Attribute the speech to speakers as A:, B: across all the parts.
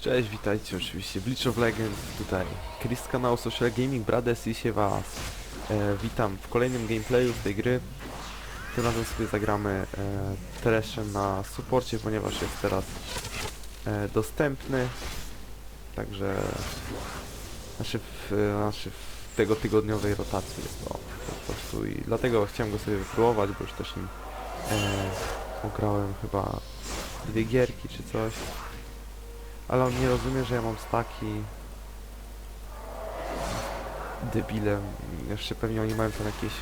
A: Cześć, witajcie oczywiście w Bleach of Legends, tutaj Chris z kanału Social Gaming Brothers i się was. E, witam w kolejnym gameplayu z tej gry. Tym razem sobie zagramy e, Thrashem na supporcie, ponieważ jest teraz e, dostępny. Także znaczy w, znaczy w tego tygodniowej rotacji jest to po prostu i dlatego chciałem go sobie wypróbować, bo już też nim e, ograłem chyba dwie gierki czy coś. Ale on nie rozumie, że ja mam staki. Debilem. Jeszcze pewnie oni mają tam jakieś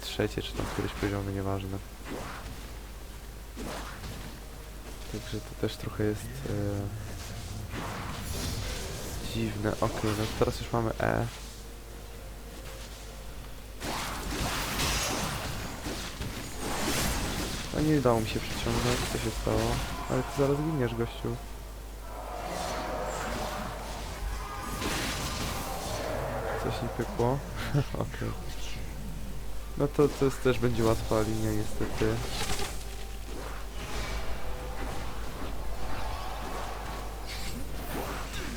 A: trzecie, czy tam któreś poziomy, nieważne. Także to też trochę jest e, dziwne. Okej, no teraz już mamy E. No nie udało mi się przyciągnąć, co się stało. Ale ty zaraz giniesz, gościu. Coś nie pykło. Okej. No to, to jest, też będzie łatwa linia niestety.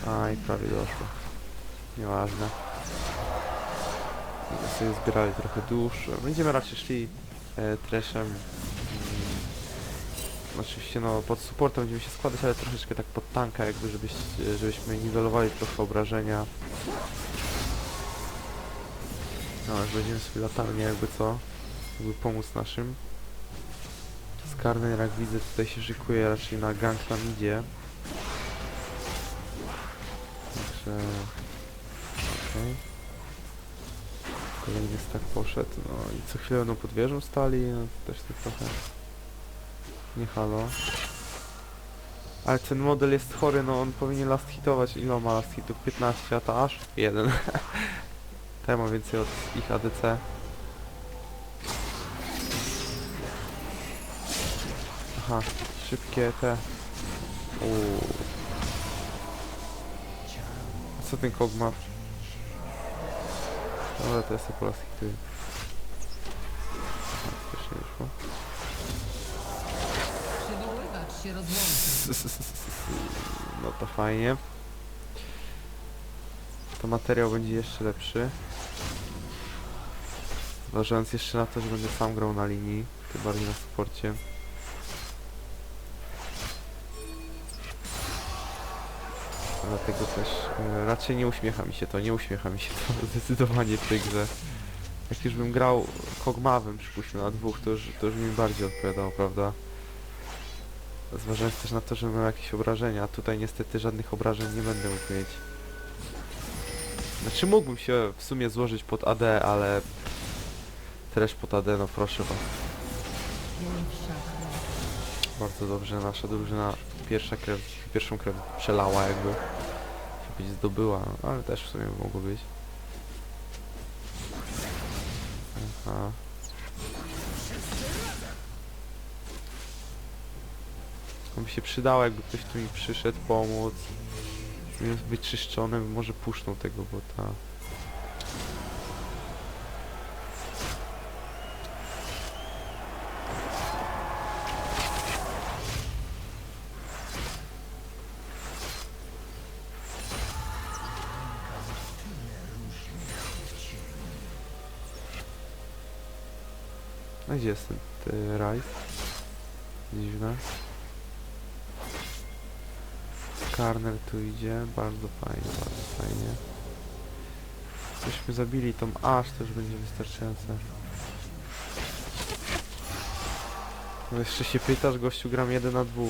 A: Aj, prawie doszło. Nieważne. Będziemy sobie zbierali trochę dusz. Będziemy raczej szli e, trashem. Mm, Oczywiście no pod supportem będziemy się składać, ale troszeczkę tak pod tanka jakby, żebyś, żebyśmy niwelowali trochę obrażenia. No, już będziemy sobie latarnię jakby co, jakby pomóc naszym. Skarner jak widzę tutaj się szykuje raczej na gang tam idzie. Także... Okej. Kolejny stack poszedł, no i co chwilę będą pod wieżą stali, no to też tak trochę... Nie halo. Ale ten model jest chory, no on powinien last hitować, ile on ma last hitów? 15, a ta aż? Jeden. To ja mam więcej od ich ADC. Aha, szybkie te. Uuu. Co ten kog ma? Dobra, to jest po raz hituję. Wyszło. No to fajnie. To materiał będzie jeszcze lepszy. Zważając jeszcze na to, że będę sam grał na linii, tym bardziej na sporcie. Dlatego też e, raczej nie uśmiecha mi się to, nie uśmiecha mi się to zdecydowanie w tej grze. Jak już bym grał kogmawem, przypuśćmy na dwóch, to już, to już mi bardziej odpowiadało, prawda? Zważając też na to, że mam jakieś obrażenia, a tutaj niestety żadnych obrażeń nie będę mógł mieć. Znaczy mógłbym się w sumie złożyć pod AD, ale... Też pod AD, no proszę was. Bardzo dobrze nasza drużyna pierwsza krew, pierwszą krew przelała jakby. Być zdobyła, no, ale też w sumie mogło być. Aha. To się przydało, jakby ktoś tu mi przyszedł pomóc. Jest wyczyszczony, może puszczą tego bota. No gdzie jest ten Rice? Dziwne. Karner tu idzie, bardzo fajnie, bardzo fajnie. Byśmy zabili tą aż, to już będzie wystarczające. No jeszcze się pytasz, gościu gram 1 na 2.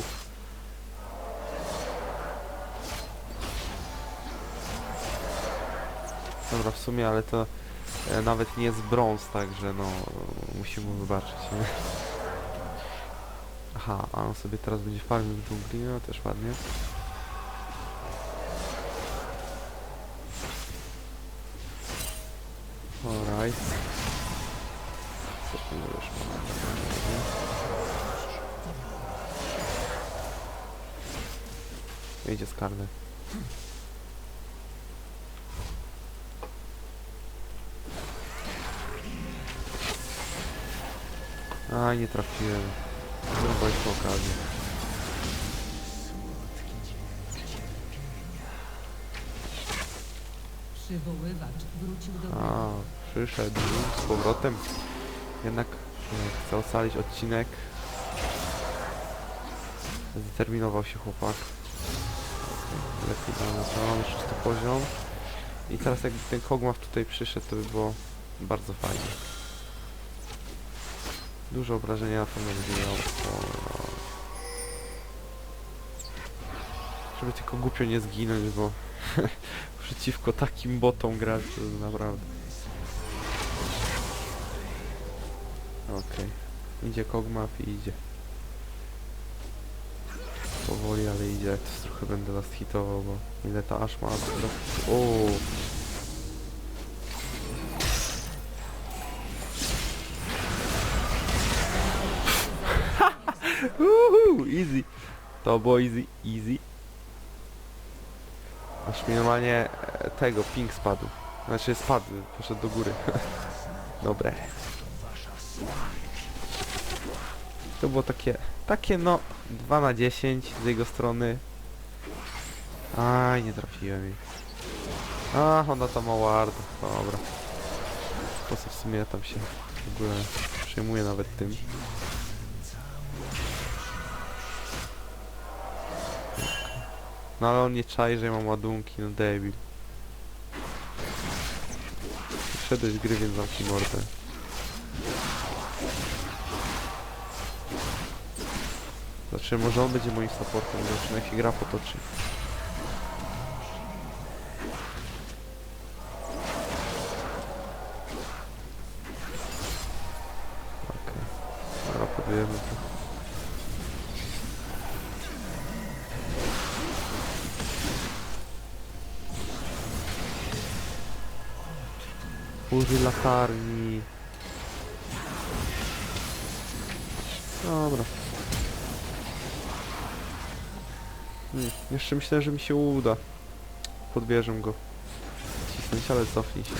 A: Dobra, w sumie, ale to e, nawet nie jest brąz, także no musimy mu wybaczyć, nie? Aha, a on sobie teraz będzie farmił w dżungli, no też ładnie. Alright. Coś. Idzie skarny. A, nie trafiłem.
B: Przywoływacz wrócił do gry.
A: A, przyszedł z powrotem. Jednak e, chce ocalić odcinek. Zdeterminował się chłopak. Lepiej damy to, mamy szósty poziom. I teraz jakby ten Kog'Maw tutaj przyszedł, to by było bardzo fajnie. Dużo obrażenia na pewno będzie miał. O, Żeby tylko głupio nie zginąć, bo przeciwko takim botom grać to naprawdę. Okej. Idzie Kog'Maw i idzie. Powoli, ale idzie. To trochę będę last hitował, bo ile ta aż ma. O. easy. To było easy, easy. Aż mi normalnie e, tego ping spadł. Znaczy spadł, poszedł do góry. Dobre. To było takie, takie no 2 na 10 z jego strony. Aj, nie trafiłem jej. A, ona tam ma ward. Dobra. Po co w sumie tam się w ogóle przejmuję nawet tym. No ale on nie czai, że ja mam ładunki, no debil. Wszedłeś w gry, więc zamknij mordę. Znaczy, może on będzie moim supportem, zobaczymy jak się gra potoczy. Użyj latarni. Dobra. Hmm, jeszcze myślę, że mi się uda. Podbierzę go. Cisnąć, ale cofnij się.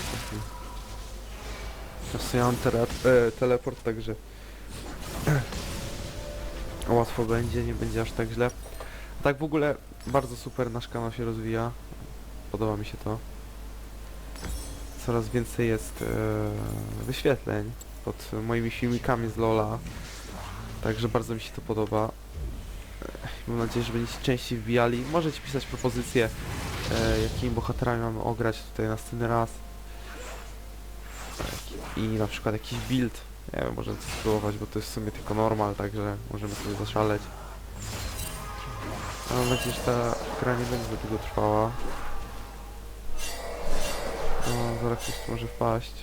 A: Cofnij. Ja mam e, teleport, także łatwo będzie, nie będzie aż tak źle. Tak w ogóle bardzo super nasz kanał się rozwija. Podoba mi się to. Coraz więcej jest e, wyświetleń pod moimi filmikami z Lola. Także bardzo mi się to podoba. E, Mam nadzieję, że będziecie częściej wbijali. Możecie pisać propozycje, e, jakimi bohaterami mamy ograć tutaj następny raz. I na przykład jakiś build. Nie wiem, możemy coś spróbować, bo to jest w sumie tylko normal, także możemy sobie zaszaleć. Mam nadzieję, że ta gra nie będzie długo trwała. No, zaraz ktoś tu może wpaść.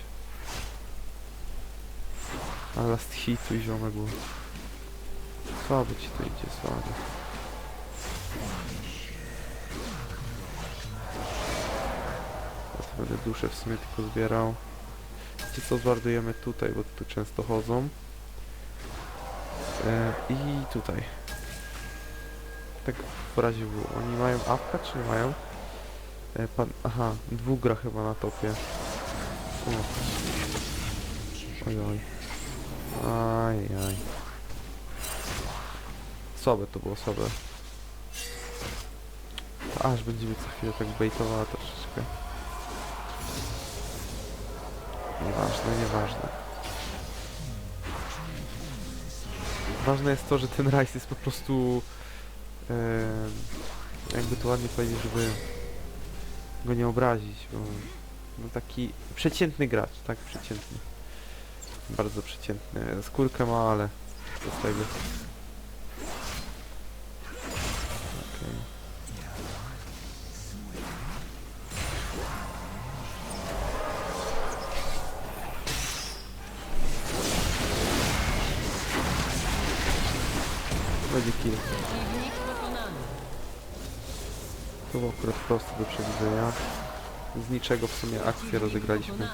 A: A last hitu i ziomek był. Słabo ci to idzie. Ja to będę duszę w sumie tylko zbierał. Co, zbardujemy tutaj, bo tu często chodzą. E, I tutaj. Tak w razie było. Oni mają apka, czy nie mają? E, pan, aha, dwóch gra chyba na topie. O. Oj, oj. Słabe to było, słabe. Aż będzie mnie co chwilę tak bejtowała troszeczkę. Nieważne, nieważne. Ważne jest to, że ten rajs jest po prostu... E, jakby to ładnie powiedzieć, żeby go nie obrazić, bo no taki przeciętny gracz, tak? Przeciętny. Bardzo przeciętny. Skórkę ma, ale co z tego. Proste do przewidzenia. Z niczego w sumie akcję rozegraliśmy.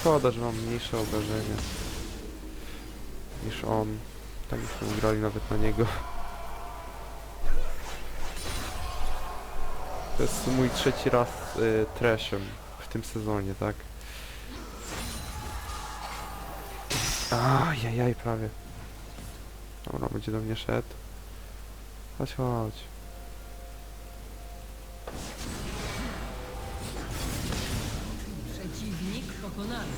A: Szkoda, że mam mniejsze obrażenia niż on. Tak byśmy grali nawet na niego. To jest mój trzeci raz y, trashem w tym sezonie, tak? Ajajaj, prawie. Dobra, będzie do mnie szedł. Chodź, chodź.
B: Przeciwnik pokonany.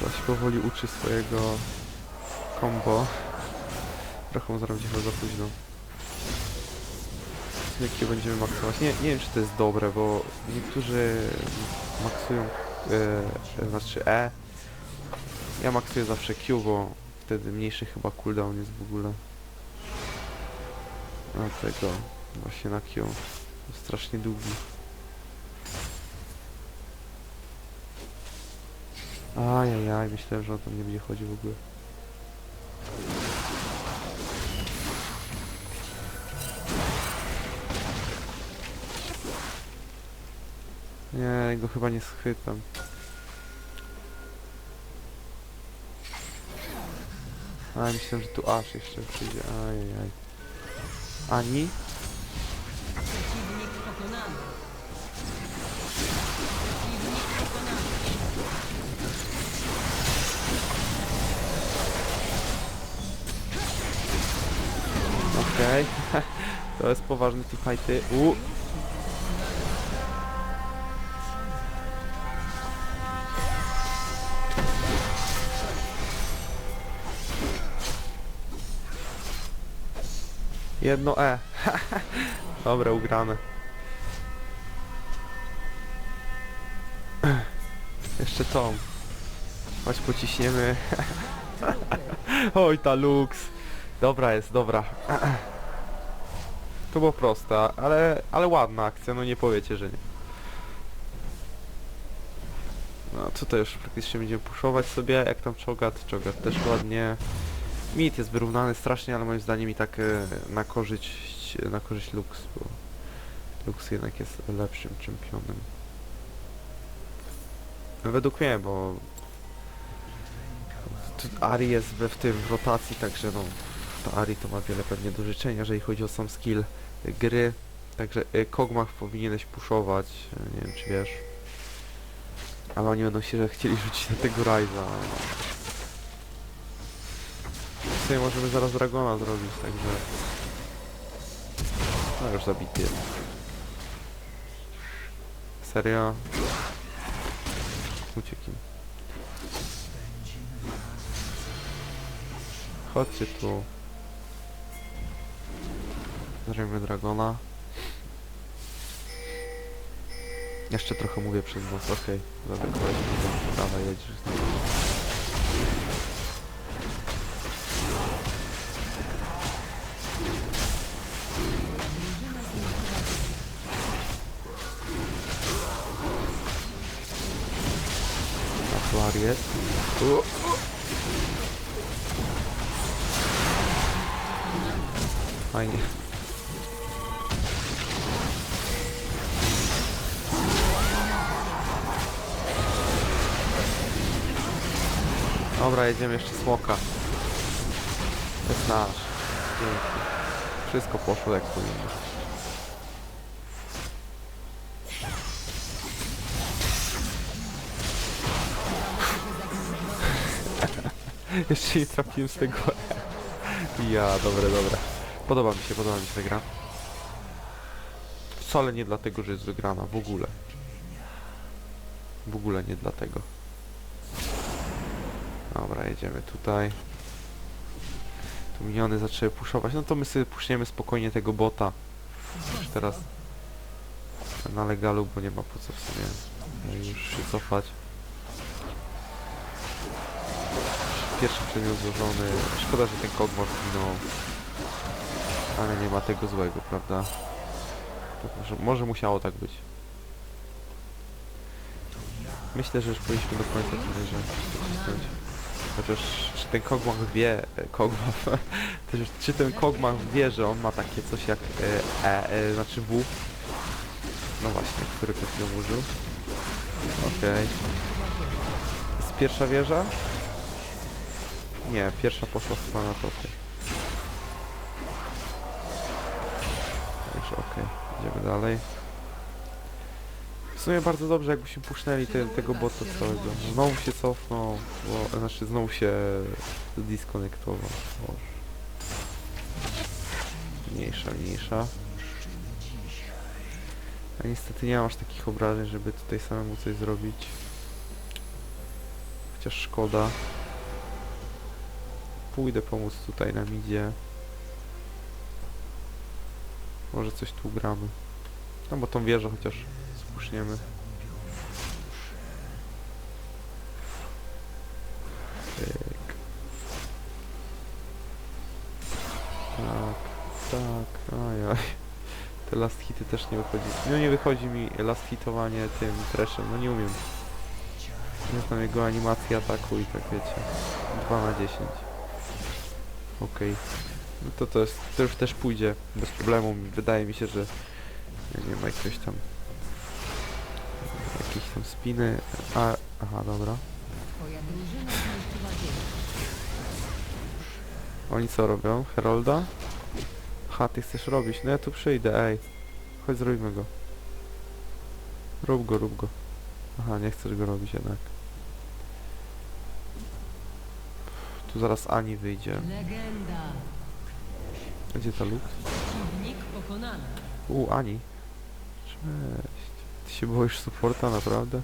A: To się powoli uczy swojego combo. Trochę mu zrobić chyba za późno. Jakie będziemy maksować? Nie, nie wiem czy to jest dobre, bo niektórzy maksują e, znaczy E. Ja maksuję zawsze Q, bo wtedy mniejszy chyba cooldown jest w ogóle. Dlatego właśnie na Q. Strasznie długi. Ajajaj, myślałem, że o to nie będzie chodził w ogóle. Nie, go chyba nie schwytam. A, myślałem, że tu aż jeszcze przyjdzie. Ajajaj. Ani?
B: Przeciwnik pokonany. Przeciwnik pokonany.
A: Okej. to jest poważny teamfighty. U. Jedno E. Dobra, ugrane. Jeszcze tą. Chodź pociśniemy. Oj ta Lux. Dobra jest, dobra. To było proste, ale, ale ładna akcja, no nie powiecie, że nie. No tutaj już praktycznie będziemy puszować sobie, jak tam czogat, czogat też ładnie. Mit jest wyrównany strasznie, ale moim zdaniem i tak e, na korzyść, na korzyść Lux, bo Lux jednak jest lepszym czempionem. Według mnie, bo Ari jest w tym w rotacji, także no ta Ari to ma wiele pewnie do życzenia, jeżeli chodzi o sam skill gry. Także y, Kogmach powinieneś puszować, y, nie wiem czy wiesz. Ale oni będą się chcieli rzucić na tego Ryza. W sumie możemy zaraz Dragona zrobić, także... No już zabity. Serio? Uciekł im. Chodźcie tu. Zrobimy Dragona. Jeszcze trochę mówię przez nos, okej. Okay. Zadekować. Dawaj, jedziesz Aktuar jest. Fajnie. Dobra, jedziemy jeszcze smoka. To jest nasz. Pięknie. Wszystko poszło jak powinno. Jeszcze nie trafiłem z tego. ja, dobre, dobre. Podoba mi się, podoba mi się ta gra. Wcale nie dlatego, że jest wygrana, w ogóle. W ogóle nie dlatego. Dobra, jedziemy tutaj. Tu miniony zaczęły puszować, no to my sobie puszniemy spokojnie tego bota. Już teraz na legalu, bo nie ma po co w sumie już się cofać. Złożony. Szkoda, że ten kogmor zginął. Ale nie ma tego złego, prawda? Może, może musiało tak być. Myślę, że już powinniśmy do końca tyle, że. Chociaż czy ten Kogmach wie, e, Kogmach, czy ten Kogmach wie, że on ma takie coś jak e, e, e znaczy W. No właśnie, który przed chwilą użył. Okej. Jest pierwsza wieża? Nie, pierwsza poszła chyba na topie. Także okej, idziemy dalej. W sumie bardzo dobrze jakbyśmy puszczali te, tego bota całego. Znowu się cofnął, bo, znaczy znowu się zdiskonektował. Mniejsza, mniejsza. A niestety nie mam aż takich obrażeń, żeby tutaj samemu coś zrobić. Chociaż szkoda. Pójdę pomóc tutaj na midzie. Może coś tu gramy. No bo tą wieżę chociaż spuszniemy. Pyk. Tak, tak, ajaj. Te last hity też nie wychodzi. No nie wychodzi mi last hitowanie tym treszem, no nie umiem. Nie znam jego animacji ataku i tak wiecie. 2 na 10. Okej. No to to jest, to już też pójdzie bez problemu. Wydaje mi się, że nie ma jakiegoś tam jakieś tam spiny. A, aha, dobra. Oni co robią? Herolda? Ha, ty chcesz robić? No ja tu przyjdę, ej. Chodź zrobimy go. Rób go, rób go. Aha, nie chcesz go robić jednak. Tu zaraz Ani wyjdzie.
B: Legenda.
A: Gdzie ta?
B: Przeciwnik pokonany.
A: U, Ani. Cześć. Ty się boisz supporta, naprawdę?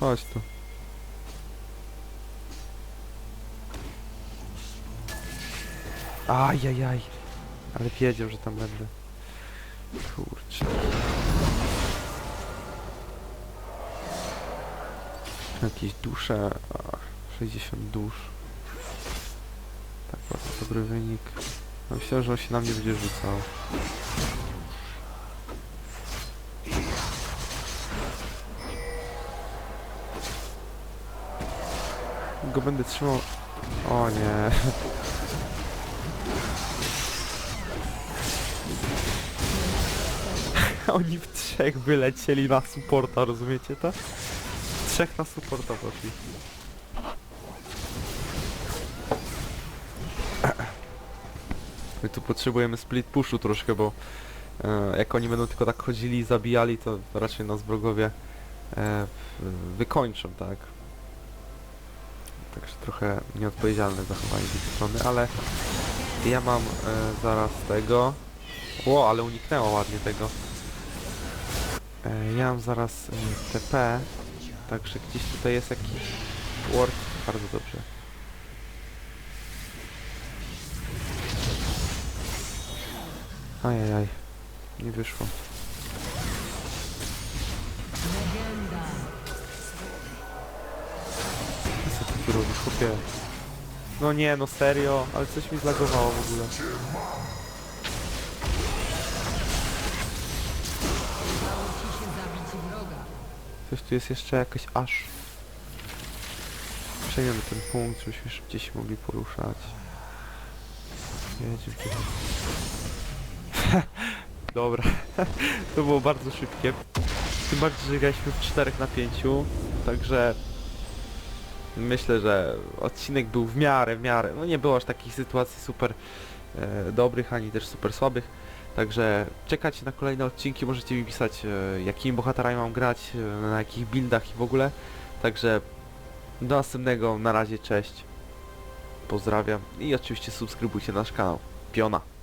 A: Chodź tu. Ajajaj. Ale wiedział, że tam będę. Kurczę. Jakieś dusze. Ach, 60 dusz. Tak, bardzo dobry wynik. No, Myślę, że on się na mnie będzie rzucał. Go będę trzymał... O nie. Oni w trzech wylecieli na supporta, rozumiecie to? Trzech na supporta poszli. My tu potrzebujemy split pushu troszkę, bo e, jak oni będą tylko tak chodzili i zabijali, to raczej nas wrogowie e, wykończą, tak? Także trochę nieodpowiedzialne zachowanie z ich strony, ale ja mam e, zaraz tego. Ło, ale uniknęło ładnie tego. E, ja mam zaraz e, TP, także gdzieś tutaj jest jakiś ward. Bardzo dobrze. Ajajaj, nie wyszło. Co ty tu robisz, chłopie? No nie, no serio, ale coś mi zlagowało w ogóle. Coś tu jest jeszcze jakaś aż. Przejmiemy ten punkt, żebyśmy szybciej się mogli poruszać. Tutaj. Dobra, to było bardzo szybkie. Tym bardziej, że graliśmy w 4 na 5, także myślę, że odcinek był w miarę, w miarę. No nie było aż takich sytuacji super e, dobrych, ani też super słabych. Także czekajcie na kolejne odcinki, możecie mi pisać e, jakimi bohaterami mam grać, e, na jakich buildach i w ogóle. Także do następnego, na razie, cześć. Pozdrawiam i oczywiście subskrybujcie nasz kanał. Piona.